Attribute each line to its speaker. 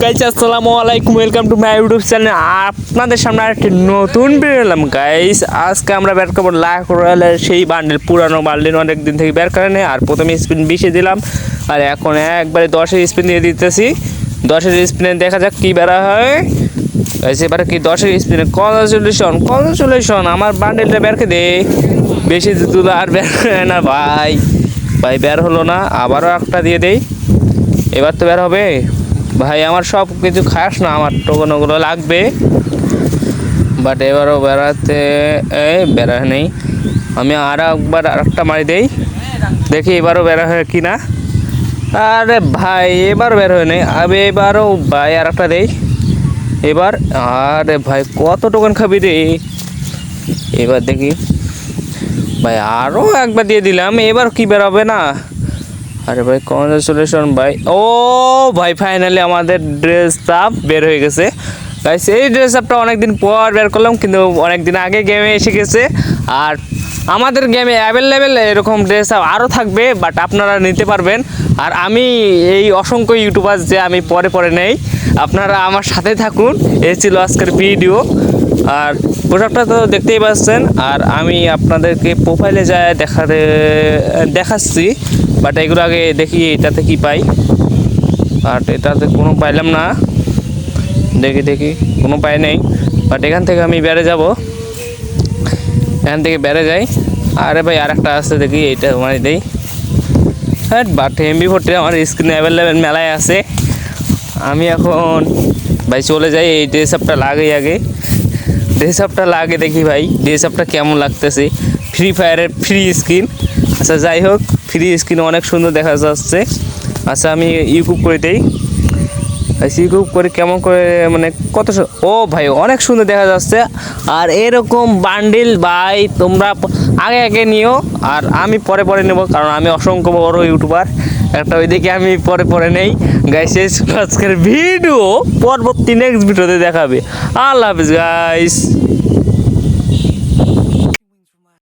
Speaker 1: Guys আসসালামু আলাইকুম welcome to my YouTube channel আপনাদের সামনে একটি নতুন বেরোলাম গাইস আজকে আমরা বের করব লাখ রয়্যালের সেই বান্ডেল পুরানো বান্ডেল অনেক দিন থেকে বের করে নেই। আর প্রথমে স্পিন বিশে দিলাম। আর এখন একবারে দশের স্পিন দিয়ে দিতেছি। দশের স্পিনে দেখা যাক কী বেড়া হয়। এবারে কি দশের স্পিনে কনগ্রাচুলেশন কনগ্রাচুলেশন আমার বান্ডেলটা বেরকে দে। বেশি তুলো আর বের না ভাই। ভাই, বের হলো না। আবারও একটা দিয়ে দেই। এবার তো বের হবে। ভাই, আমার সব কিছু খাস না, আমার টোকন ওগুলো লাগবে। বাট এবারও বেড়াতে, এই বেড়া নেই। আমি আর একবার আর একটা মারি দেই। দেখি এবারও বেড়া হয় কি না। আরে ভাই এবার বের হয় নেই। আমি এবারও ভাই আর একটা দেই। এবার, আরে ভাই, কত টোকন খাবি রে। এবার দেখি। ভাই আরও একবার দিয়ে দিলাম। এবার কি বেরোবে না? আরে ভাই কংগ্রেচুলেশন ভাই। ও ভাই ফাইনালি আমাদের ড্রেস আপ বের হয়ে গেছে। গাইস এই ড্রেস আপটা অনেকদিন পর বের করলাম, কিন্তু অনেকদিন আগে গেমে এসে গেছে। আর আমাদের গেমে অ্যাভেলেবেল এরকম ড্রেস আপ আরও থাকবে বাট আপনারা নিতে পারবেন। আর আমি এই অসংখ্য ইউটিউবার যে আমি পরে পরে নেই, আপনারা আমার সাথে থাকুন। এই ছিল আজকের ভিডিও আর পোশাকটা তো দেখতেই পাচ্ছেন, আর আমি আপনাদেরকে প্রোফাইলে যায় দেখাতে, দেখাচ্ছি বাট এগুলো আগে দেখি এটাতে কি পাই। আর এটাতে কোনো পাইলাম না। দেখি দেখি, কোনো পাই নেই। বাট এখান থেকে আমি বেড়ে যাব। এখান থেকে বেড়ে যাই। আরে ভাই আর একটা আছে দেখি, এইটা মানে দেই। হ্যাঁ বাট এমবি ফোরটি আমার স্ক্রিনে অ্যাভেলেবেল মেলায় আছে। আমি এখন, ভাই, চলে যাই, এই ড্রেস আপটা লাগাই আগে। ড্রেস লাগে দেখি ভাই ড্রেস কেমন লাগতেছে। ফ্রি ফায়ারের ফ্রি স্কিন আচ্ছা যাই হোক ফ্রি স্কিন অনেক সুন্দর দেখা যাচ্ছে। আচ্ছা আমি ইউকুব করে দিই। ইউকুব করে কেমন করে মানে কত সু- ও ভাই, অনেক সুন্দর দেখা যাচ্ছে। আর এরকম বান্ডিল ভাই, তোমরা আগে আগে নিও। আর আমি পরে পরে নেব, কারণ আমি অসংখ্য বড় ইউটিউবার একটা ওইদিকে আমি পরে পরে নেই। গাইস আজকের ভিডিও পরবর্তী নেক্সট ভিডিওতে দেখাবে। আল্লাহ হাফিজ গাইস